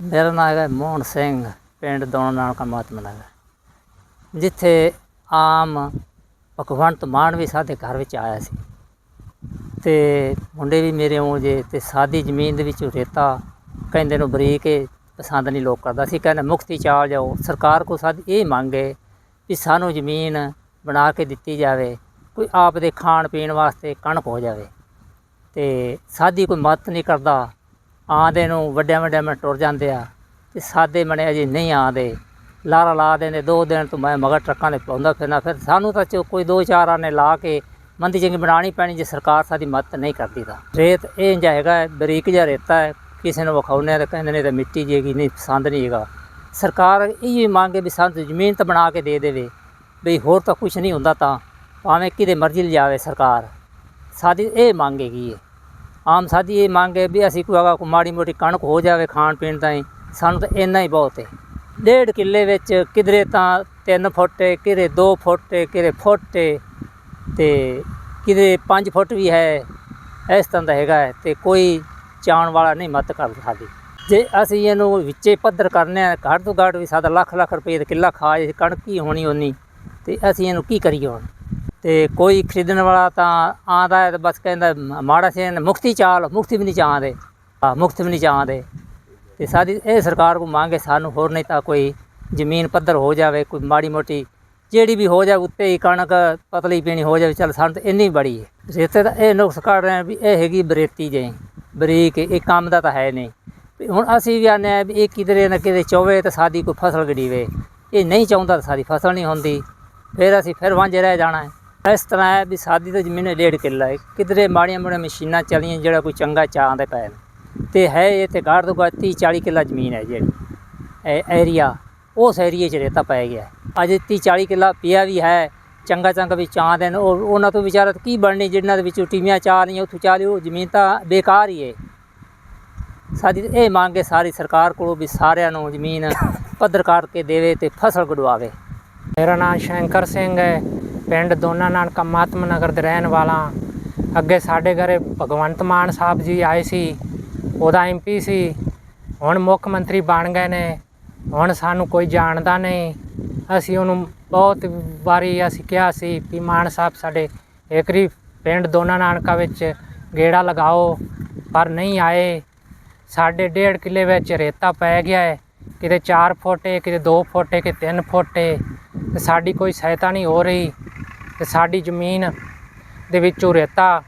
ਮੇਰਾ ਨਾਮ ਹੈ ਮੋਹਨ ਸਿੰਘ, ਪਿੰਡ ਦੋਣਾ ਨਾਨਕਾ ਮਹਾਤਮਾ ਨਗਰ ਜਿੱਥੇ ਆਮ ਭਗਵੰਤ ਮਾਨ ਵੀ ਸਾਡੇ ਘਰ ਵਿੱਚ ਆਇਆ ਸੀ। ਤੇ ਮੁੰਡੇ ਵੀ ਮੇਰੇ ਉਹ ਜੇ ਤੇ ਸਾਦੀ ਜ਼ਮੀਨ ਦੇ ਵਿੱਚ ਰੇਤਾ ਕਹਿੰਦੇ ਨੂੰ ਬਰੀਕ ਇਹ ਪਸੰਦ ਨਹੀਂ ਲੋਕ ਕਰਦਾ ਸੀ। ਕਹਿੰਦੇ ਮੁਕਤੀ ਚਾਲ ਜਾਓ, ਸਰਕਾਰ ਕੋ ਸਾਡੀ ਇਹ ਮੰਗ ਹੈ ਵੀ ਸਾਨੂੰ ਜ਼ਮੀਨ ਬਣਾ ਕੇ ਦਿੱਤੀ ਜਾਵੇ, ਕੋਈ ਆਪ ਦੇ ਖਾਣ ਪੀਣ ਵਾਸਤੇ ਕਣਕ ਹੋ ਜਾਵੇ। ਤੇ ਸਾਦੀ ਕੋਈ ਮਦਦ ਨਹੀਂ ਕਰਦਾ ਆਂਦੇ ਨੂੰ ਵੱਡਿਆਂ ਵੱਡਿਆਂ ਮੈਂ ਟੁਰ ਜਾਂਦੇ ਆ ਤੇ ਸਾਦੇ ਮਣੇ ਅਜੇ ਨਹੀਂ ਆਂਦੇ ਲਾਰਾ ਲਾ ਦਿੰਦੇ, ਦੋ ਦਿਨ ਤੋਂ ਮੈਂ ਮਗਰ ਟਰੱਕਾਂ ਦੇ ਪਾਉਂਦਾ ਫਿਰਨਾ, ਫਿਰ ਸਾਨੂੰ ਤਾਂ ਚੋ ਕੋਈ ਦੋ ਚਾਰ ਆਨੇ ਲਾ ਕੇ ਮੰਦੀ ਚੰਗੀ ਬਣਾਉਣੀ ਪੈਣੀ ਜੇ ਸਰਕਾਰ ਸਾਡੀ ਮਦਦ ਨਹੀਂ ਕਰਦੀ ਤਾਂ। ਰੇਤ ਇਹ ਇੰਝ ਹੈਗਾ, ਬਰੀਕ ਜਿਹਾ ਰੇਤਾ ਹੈ, ਕਿਸੇ ਨੂੰ ਵਿਖਾਉਂਦੇ ਆ ਤਾਂ ਕਹਿੰਦੇ ਨੇ ਤਾਂ ਮਿੱਟੀ ਜੇਗੀ ਨਹੀਂ ਪਸੰਦ ਨਹੀਂ ਹੈਗਾ। ਸਰਕਾਰ ਇਹ ਹੀ ਮੰਗੇ ਵੀ ਸਾਨੂੰ ਜ਼ਮੀਨ ਤਾਂ ਬਣਾ ਕੇ ਦੇ ਦੇਵੇ ਵੀ ਹੋਰ ਤਾਂ ਕੁਝ ਨਹੀਂ ਹੁੰਦਾ ਤਾਂ, ਭਾਵੇਂ ਕਿਤੇ ਮਰਜ਼ੀ ਲਿਜਾਵੇ ਸਰਕਾਰ। ਸਾਡੀ ਇਹ ਮੰਗ ਹੈਗੀ ਹੈ। ਆਮ ਸਾਡੀ ਇਹ ਮੰਗ ਹੈ ਵੀ ਅਸੀਂ ਕੋਈ ਅਗਾ ਕੋਈ ਮਾੜੀ ਮੋਟੀ ਕਣਕ ਹੋ ਜਾਵੇ ਖਾਣ ਪੀਣ ਤਾਈਂ ਸਾਨੂੰ ਤਾਂ ਇੰਨਾ ਹੀ ਬਹੁਤ ਹੈ। ਡੇਢ ਕਿੱਲੇ ਵਿੱਚ ਕਿਧਰੇ ਤਾਂ 3 ਫੁੱਟ ਕਿਧਰੇ 2 ਫੁੱਟ ਹੈ, ਕਿਧਰੇ ਫੁੱਟ ਹੈ ਤੇ ਕਿਧਰੇ 5 ਫੁੱਟ ਵੀ ਹੈ ਇਸ ਤਰ੍ਹਾਂ ਦਾ ਹੈਗਾ ਹੈ ਤੇ ਕੋਈ ਚਾਣ ਵਾਲਾ ਨਹੀਂ ਮਤ ਕਰਦਾ ਸਾਡੀ ਜੇ ਅਸੀਂ ਇਹਨੂੰ ਵਿੱਚੇ ਪੱਧਰ ਕਰਨੇ ਆ ਘੱਟ ਤੋਂ ਘੱਟ ਵੀ ਸਾਡਾ ਲੱਖ ਲੱਖ ਰੁਪਏ ਦਾ ਕਿੱਲਾ ਖਾ ਜੇ ਕਣਕ ਹੀ ਹੋਣੀ ਉਨੀ ਤੇ ਅਸੀਂ ਇਹਨੂੰ ਕੀ ਕਰੀਏ ਹੁਣ? ਤੇ ਕੋਈ ਖਰੀਦਣ ਵਾਲਾ ਤਾਂ ਆਂਦਾ ਹੈ ਤੇ ਬਸ ਕਹਿੰਦਾ ਮ- ਮਾੜਾ ਸੇ ਮੁਕਤੀ ਚਾਲ ਮੁਕਤੀ ਵੀ ਨਹੀਂ ਚਾਹਦੇ ਆ ਮੁਕਤ ਵੀ ਨਹੀਂ ਚਾਹਦੇ ਤੇ ਸਾਡੀ ਇਹ ਸਰਕਾਰ ਕੋ ਮੰਗੇ ਸਾਨੂੰ ਹੋਰ ਨਹੀਂ ਤਾਂ ਕੋਈ ਜ਼ਮੀਨ ਪੱਧਰ ਹੋ ਜਾਵੇ, ਕੋਈ ਮਾੜੀ ਮੋਟੀ ਜਿਹੜੀ ਵੀ ਹੋ ਜਾਵੇ, ਉੱਤੇ ਹੀ ਕਣਕ ਪਤਲੀ ਪੀਣੀ ਹੋ ਜਾਵੇ, ਚੱਲ ਸਾਨੂੰ ਤਾਂ ਇੰਨੀ ਬੜੀ ਹੈ। ਰੇਤੇ ਦਾ ਇਹ ਨੁਕਸ ਕਰ ਰਹੇ ਵੀ ਇਹ ਹੈਗੀ ਬਰੇਤੀ ਜੇ ਬਰੀਕ, ਇਹ ਕੰਮ ਦਾ ਤਾਂ ਹੈ ਨਹੀਂ। ਹੁਣ ਅਸੀਂ ਵੀ ਆਨੇ ਆ ਵੀ ਇਹ ਕਿਧਰੇ ਨਾ ਕਿਤੇ ਚੋਵੇ ਤਾਂ ਸਾਡੀ ਕੋਈ ਫਸਲ ਗੜੀਵੇ। ਇਹ ਨਹੀਂ ਚਾਹੁੰਦਾ ਤਾਂ ਸਾਡੀ ਫਸਲ ਨਹੀਂ ਹੁੰਦੀ। ਫਿਰ ਅਸੀਂ ਫਿਰ ਵਾਂਝੇ ਰਹਿ ਜਾਣਾ ਹੈ। ਇਸ ਤਰ੍ਹਾਂ ਹੈ ਵੀ ਸਾਦੀ ਤਾਂ ਜ਼ਮੀਨ ਡੇਢ ਕਿੱਲਾ ਹੈ। ਕਿਧਰੇ ਮਾੜੀਆਂ ਮਾੜੀਆਂ ਮਸ਼ੀਨਾਂ ਚੱਲੀਆਂ, ਜਿਹੜਾ ਕੋਈ ਚੰਗਾ ਚਾਹੁੰਦੇ ਪਏ ਨੇ ਤੇ ਹੈ ਇਹ ਤੇ ਘੱਟ ਤੋਂ ਘੱਟ 30 40 ਕਿੱਲਾ ਜ਼ਮੀਨ ਹੈ ਜਿਹੜੀ। ਏਰੀਆ ਉਸ ਏਰੀਏ 'ਚ ਰੇਤਾ ਪੈ ਗਿਆ। ਅੱਜ 30 40 ਕਿੱਲਾ ਪਿਆ ਵੀ ਹੈ, ਚੰਗਾ ਚੰਗਾ ਵੀ ਚਾਹ ਦੇਣ। ਉਹਨਾਂ ਤੋਂ ਵਿਚਾਰਾ ਕੀ ਬਣਨੀ ਜਿਹਨਾਂ ਦੇ ਵਿੱਚੋਂ ਟੀਮੀਆਂ ਚਾਹ ਨਹੀਂ ਉੱਥੋਂ ਚਾਹ ਲਿਓ, ਜ਼ਮੀਨ ਤਾਂ ਬੇਕਾਰ ਹੀ ਹੈ। ਸਾਡੀ ਇਹ ਮੰਗ ਹੈ ਸਾਰੀ ਸਰਕਾਰ ਕੋਲੋਂ ਵੀ ਸਾਰਿਆਂ ਨੂੰ ਜ਼ਮੀਨ ਪੱਧਰ ਕਰਕੇ ਦੇਵੇ ਤੇ ਫਸਲ ਗੜਵਾਵੇ ਮੇਰਾ ਨਾਮ ਸ਼ੰਕਰ ਸਿੰਘ ਹੈ। ਪਿੰਡ ਦੋਨਾ ਨਾਨਕਾ ਮਹਾਤਮਾ ਨਗਰ ਦੇ ਰਹਿਣ ਵਾਲਾ। ਅੱਗੇ ਸਾਡੇ ਘਰੇ ਭਗਵੰਤ ਮਾਨ ਸਾਹਿਬ ਜੀ ਆਏ ਸੀ, ਉਹਦਾ ਐਮਪੀ ਸੀ। ਹੁਣ ਮੁੱਖ ਮੰਤਰੀ ਬਣ ਗਏ ਨੇ, ਹੁਣ ਸਾਨੂੰ ਕੋਈ ਜਾਣਦਾ ਨਹੀਂ। ਅਸੀਂ ਉਹਨੂੰ ਬਹੁਤ ਵਾਰੀ ਅਸੀਂ ਕਿਹਾ ਸੀ ਵੀ ਮਾਨ ਸਾਹਿਬ ਸਾਡੇ ਏਕਰੀ ਪਿੰਡ ਦੋਨਾ ਨਾਨਕਾ ਵਿੱਚ ਗੇੜਾ ਲਗਾਓ, ਪਰ ਨਹੀਂ ਆਏ। ਸਾਡੇ ਡੇਢ ਕਿੱਲੇ ਵਿੱਚ ਰੇਤਾ ਪੈ ਗਿਆ ਹੈ, ਕਿਤੇ 4 ਫੁੱਟ ਹੈ ਕਿਤੇ 2 ਫੁੱਟ ਕਿਤੇ 3 ਫੁੱਟ ਹੈ ਤੇ ਸਾਡੀ ਕੋਈ ਸਹਾਇਤਾ ਨਹੀਂ ਹੋ ਰਹੀ। ਤੇ ਸਾਡੀ ਜ਼ਮੀਨ ਦੇ ਵਿੱਚੋਂ ਰੇਤਾ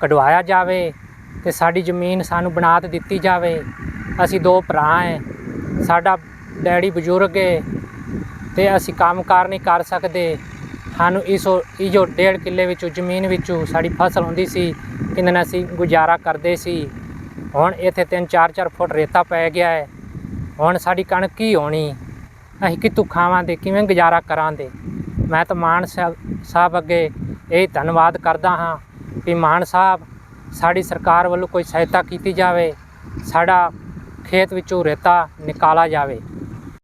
ਕਢਵਾਇਆ ਜਾਵੇ ਤੇ ਸਾਡੀ ਜ਼ਮੀਨ ਸਾਨੂੰ ਬਣਾ ਕੇ ਦਿੱਤੀ ਜਾਵੇ। ਅਸੀਂ ਦੋ ਭਰਾ ਹੈ। ਸਾਡਾ ਡੈਡੀ ਬਜ਼ੁਰਗ ਹੈ ਤੇ ਅਸੀਂ ਕੰਮਕਾਰ ਨਹੀਂ ਕਰ ਸਕਦੇ। ਸਾਨੂੰ ਇਸੋ ਇਹ ਜੋ ਡੇਢ ਕਿੱਲੇ ਵਿੱਚੋਂ, ਜ਼ਮੀਨ ਵਿੱਚੋਂ ਸਾਡੀ ਫਸਲ ਹੁੰਦੀ ਸੀ, ਕਿੰਨੇ ਨਾਲ ਅਸੀਂ ਗੁਜ਼ਾਰਾ ਕਰਦੇ ਸੀ। ਹੁਣ ਇੱਥੇ 3-4-4 ਫੁੱਟ ਰੇਤਾ ਪੈ ਗਿਆ ਹੈ। ਹੁਣ ਸਾਡੀ ਕਣਕ ਕੀ ਹੋਣੀ? ਅਸੀਂ ਕਿੱਥੋਂ ਖਾਵਾਂਗੇ? ਕਿਵੇਂ ਗੁਜ਼ਾਰਾ ਕਰਾਂਗੇ? ਮੈਂ ਤਾਂ ਮਾਨ ਸਾਹਿਬ ਸਾਹਿਬ ਅੱਗੇ ਇਹ ਧੰਨਵਾਦ ਕਰਦਾ ਹਾਂ ਕਿ ਮਾਨ ਸਾਹਿਬ ਸਾਡੀ ਸਰਕਾਰ ਵੱਲੋਂ ਕੋਈ ਸਹਾਇਤਾ ਕੀਤੀ ਜਾਵੇ, ਸਾਡਾ ਖੇਤ ਵਿੱਚੋਂ ਰੇਤਾ ਨਿਕਾਲਾ ਜਾਵੇ।